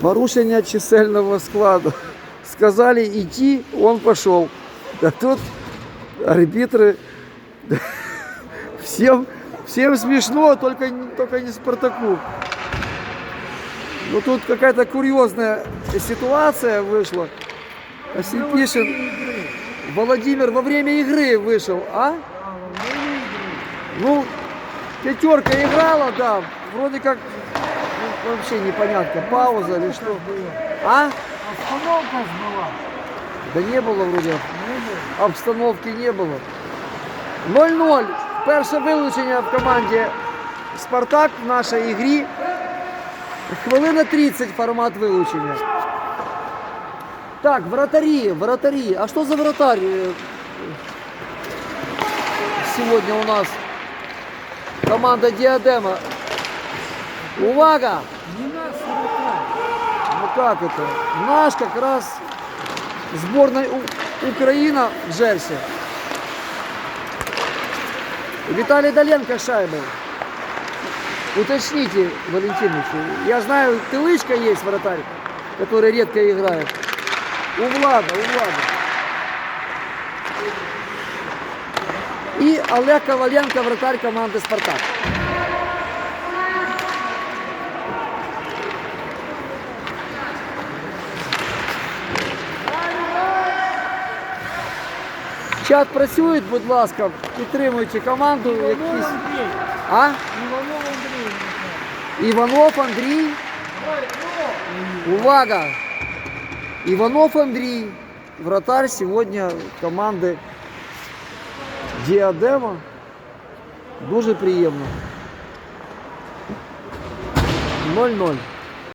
Порушение чисельного склада. Сказали идти, он пошел. А тут арбитры всем, всем смешно, только, только не Спартаку. Ну тут какая-то курьезная ситуация вышла. Осипишин Владимир во время игры вышел, а? Ну, пятерка играла, да, вроде как вообще непонятно, пауза или что. А? Остановка ж була. Да не было вроде. Обстановки не было. 0-0. Перше вилучення в команді Спартак в нашій ігрі. Хвилина 30 формат вилучення. Так, вратарі, вратарі. А що за вратарь е, сьогодні у нас? Команда Диадема. Увага! Не вратарь. Ну как это? Наш как раз сборной У- Украина в Джерси. Виталий Доленко шайбой. Уточните, Валентинович. Я знаю, Тылычка есть вратарь, который редко играет. У Влада, у Влада. И Олег Коваленко, вратарь команды «Спартак». Чат працює, будь ласка, підтримуйте команду. Иванов Якісь... Андрей. А? Иванов Андрей. Іванов Андрій. Увага! Иванов Андрій, вратарь сьогодні команди Діадема. Дуже приємно. 0-0.